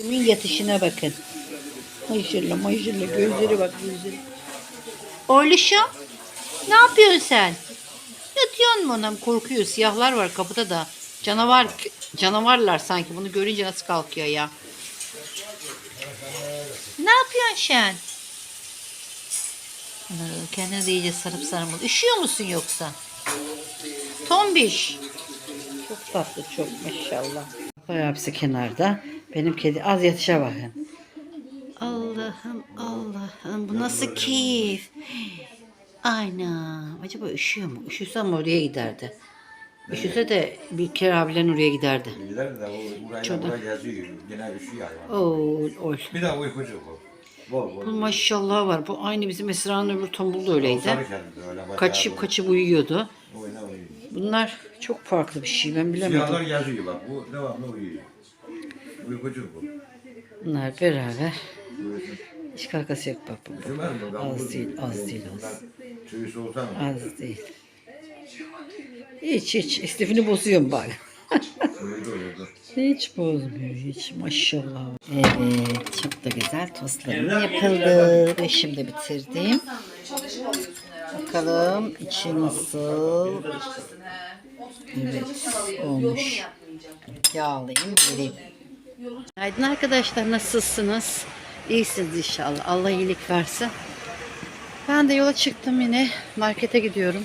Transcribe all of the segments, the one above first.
Kimin yatışına bakın. Maşallah maşallah gözleri bak gözleri. Oğluşum ne yapıyorsun sen? Yatıyorsun mu anam korkuyor siyahlar var kapıda da. Canavar canavarlar sanki bunu görünce nasıl kalkıyor ya. Ne yapıyorsun sen? Kendini de iyice sarıp sarmalı. Üşüyor musun yoksa? Tombiş. Çok tatlı çok maşallah. Koy hepsi kenarda. Benim kedi az yatışa bakın. Allah'ım Allah'ım bu nasıl keyif. Ayna. Acaba üşüyor mu? Üşüsem mi oraya giderdi. Üşüse de bir kere abilerin oraya giderdi. Gider de o buraya Şurada. buraya geziyor. Gene üşüyor hayvan. Oy oy. Bir de uykucu bu. Bol bol. Bu maşallah var. Bu aynı bizim Esra'nın öbür tombul da öyleydi. Sarı kendisi öyle Kaçıp böyle. kaçıp uyuyordu. Oyna uyuyor. Bunlar çok farklı bir şey. Ben Siyahlar bilemedim. geziyor bak. Bu devamlı uyuyor. Uykucu bu. Bunlar beraber. Hiç kakası yok bak? Ben Az bu- değil, az değil, az. Tüyü soğusa mı? Az değil. Hiç hiç. İstifini bozuyorum bari. Uyudu uyudu. Hiç bozmuyor hiç maşallah. Evet çok da güzel tostlarım yapıldı. Ve şimdi bitirdim. Bakalım içi nasıl. Evet olmuş. Yağlayayım vereyim. Günaydın arkadaşlar nasılsınız? İyisiniz inşallah. Allah iyilik versin. Ben de yola çıktım yine. Markete gidiyorum.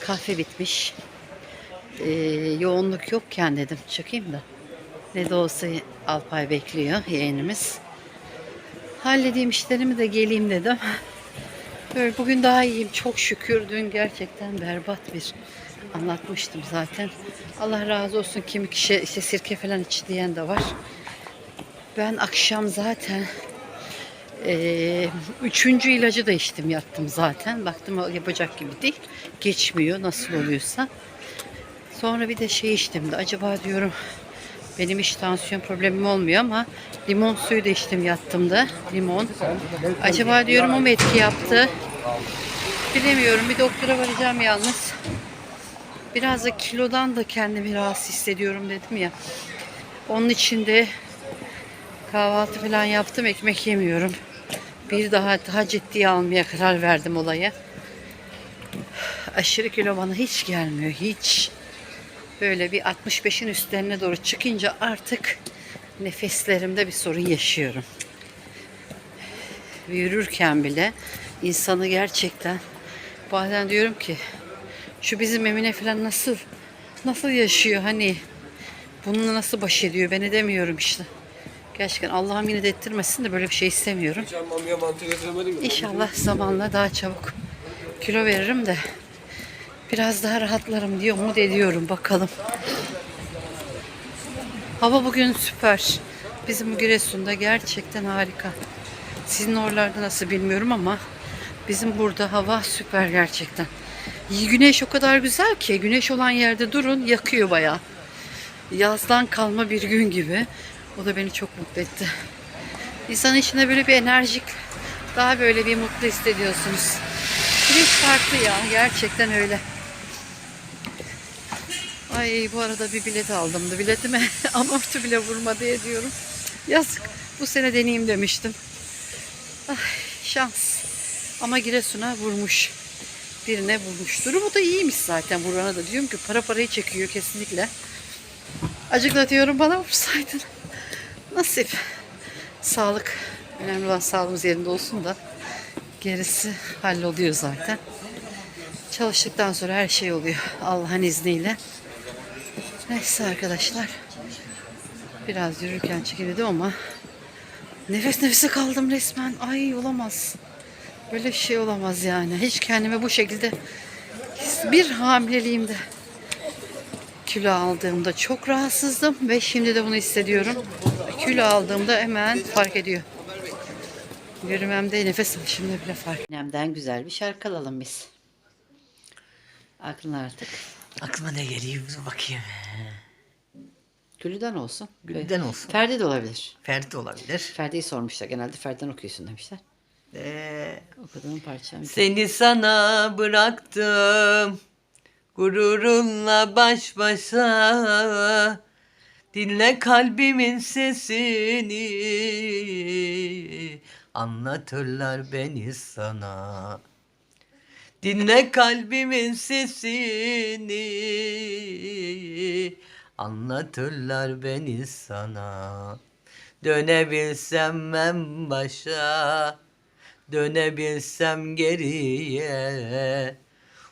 Kahve bitmiş. Ee, yoğunluk yokken dedim çıkayım da. Ne de olsa Alpay bekliyor yeğenimiz. Halledeyim işlerimi de geleyim dedim. Böyle bugün daha iyiyim çok şükür. Dün gerçekten berbat bir anlatmıştım zaten. Allah razı olsun kimi kişi işte sirke falan iç diyen de var. Ben akşam zaten eee, üçüncü ilacı da içtim yattım zaten. Baktım yapacak gibi değil. Geçmiyor nasıl oluyorsa. Sonra bir de şey içtim de acaba diyorum benim hiç tansiyon problemim olmuyor ama limon suyu da içtim yattım da limon. Acaba diyorum o mu etki yaptı? Bilemiyorum bir doktora varacağım yalnız. Biraz da kilodan da kendimi rahatsız hissediyorum dedim ya. Onun için de kahvaltı falan yaptım ekmek yemiyorum. Bir daha daha ciddiye almaya karar verdim olaya. Aşırı kilo bana hiç gelmiyor hiç böyle bir 65'in üstlerine doğru çıkınca artık nefeslerimde bir sorun yaşıyorum. Yürürken bile insanı gerçekten bazen diyorum ki şu bizim Emine falan nasıl nasıl yaşıyor hani bununla nasıl baş ediyor ben edemiyorum işte. Gerçekten Allah'ım yine de ettirmesin de böyle bir şey istemiyorum. Mantı mi? İnşallah zamanla daha çabuk kilo veririm de biraz daha rahatlarım diye umut ediyorum bakalım. Hava bugün süper. Bizim Giresun'da gerçekten harika. Sizin oralarda nasıl bilmiyorum ama bizim burada hava süper gerçekten. Güneş o kadar güzel ki güneş olan yerde durun yakıyor bayağı. Yazdan kalma bir gün gibi. O da beni çok mutlu etti. İnsanın içinde böyle bir enerjik, daha böyle bir mutlu hissediyorsunuz. Güneş farklı ya, gerçekten öyle. Ay bu arada bir bilet aldım da biletime amorti bile vurma diye diyorum. Yazık. Bu sene deneyeyim demiştim. Ay, şans. Ama Giresun'a vurmuş. Birine vurmuş. Durumu da iyiymiş zaten vurana da. Diyorum ki para parayı çekiyor kesinlikle. Acıkla diyorum bana vursaydın. Nasip. Sağlık. Önemli olan sağlığımız yerinde olsun da gerisi halloluyor zaten. Çalıştıktan sonra her şey oluyor. Allah'ın izniyle. Neyse arkadaşlar. Biraz yürürken çekildim ama nefes nefese kaldım resmen. Ay olamaz. Böyle şey olamaz yani. Hiç kendime bu şekilde bir hamileliğimde kilo aldığımda çok rahatsızdım ve şimdi de bunu hissediyorum. Kilo aldığımda hemen fark ediyor. Yürümemde nefes alışımda bile fark. Annemden güzel bir şarkı alalım biz. Aklına artık. Aklıma ne geliyor dur bakayım. Gülüden olsun. Gülüden olsun. Ferdi de olabilir. Ferdi olabilir. Ferdi'yi sormuşlar. Genelde Ferdi'den okuyorsun demişler. Ee, Okuduğum parça. seni sana bıraktım. Gururunla baş başa. Dinle kalbimin sesini. Anlatırlar beni sana. Dinle kalbimin sesini. Anlatırlar beni sana. Dönebilsem en başa. Dönebilsem geriye.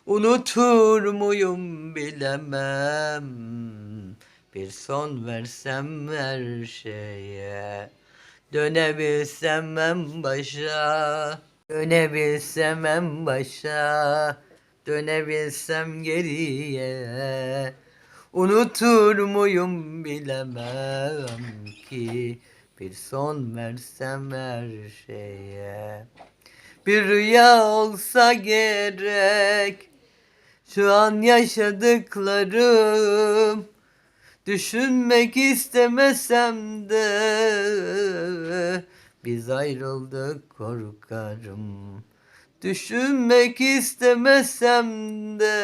Unutur muyum bilemem Bir son versem her şeye. Dönebilsem en başa Dönebilsem en başa Dönebilsem geriye. Unutur muyum bilemem ki Bir son versem her şeye. Bir rüya olsa gerek Şu an yaşadıklarım Düşünmek istemesem de Biz ayrıldık korkarım. Düşünmek istemesem de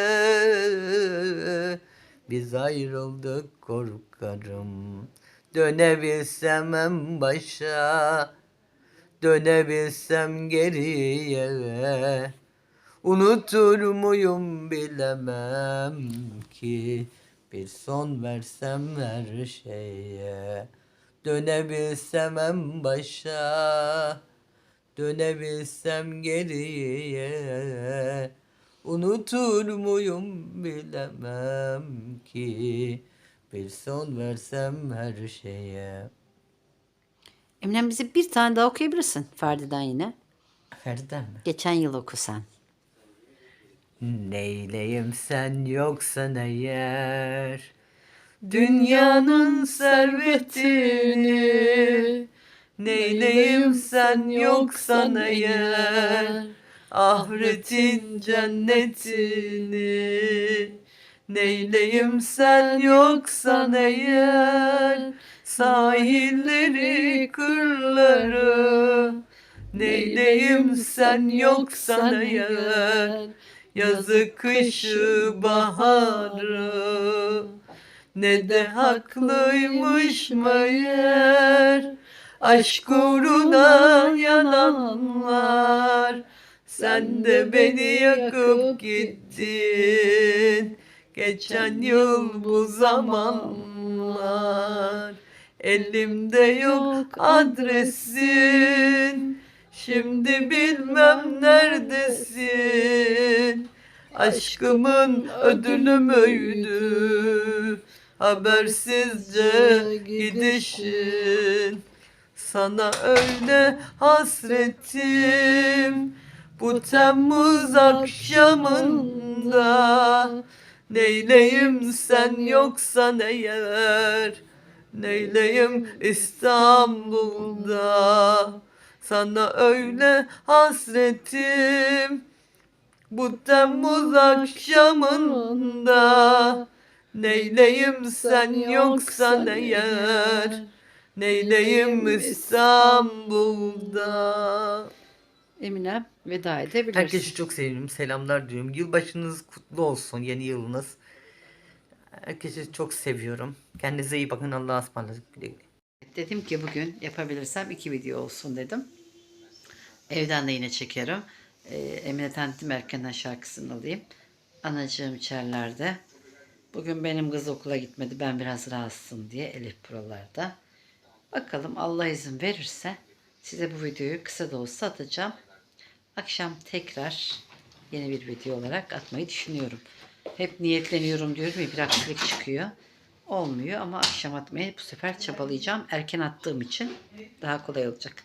Biz ayrıldık korkarım. Dönebilsem en başa Dönebilsem geriye. Unutur muyum bilemem ki Bir son versem her şeye Dönebilsem en başa Dönebilsem geriye Unutur muyum bilemem ki Bir son versem her şeye Eminem bize bir tane daha okuyabilirsin Ferdi'den yine. Ferden mi? Geçen yıl oku sen. Neyleyim sen yoksan eğer Dünyanın servetini. Neyleyim sen yoksan eğer Ahiretin cennetini. Neyleyim sen yoksan eğer Sahilleri kırları. Neyleyim sen yoksan eğer Yazı kışı baharı. Ne de haklıymış meğer. Aşk uğruna yananlar. Sen de beni yakıp gittin. Geçen yıl bu zamanlar. Elimde yok adresin Şimdi bilmem neredesin? Aşkımın ödülü müydü? Habersizce gidişin. Sana öyle hasretim. Bu Temmuz akşamında Neyleyim sen yoksan eğer Neyleyim İstanbul'da Sana öyle hasretim Bu Temmuz akşamında Neyleyim sen yoksan eğer Neyleyim İstanbul'da Eminem veda edebilirsin. Herkese çok seviyorum. Selamlar diyorum. Yılbaşınız kutlu olsun. Yeni yılınız. Herkese çok seviyorum. Kendinize iyi bakın. Allah'a ısmarladık. Güle güle. Dedim ki bugün yapabilirsem iki video olsun dedim. Evden de yine çekerim. Ee, Emine Tentim erkenden şarkısını alayım. Anacığım içerlerde. Bugün benim kız okula gitmedi. Ben biraz rahatsızım diye Elif buralarda. Bakalım Allah izin verirse size bu videoyu kısa da olsa atacağım. Akşam tekrar yeni bir video olarak atmayı düşünüyorum. Hep niyetleniyorum diyorum ya bir aksilik çıkıyor. Olmuyor ama akşam atmaya bu sefer çabalayacağım. Erken attığım için daha kolay olacak.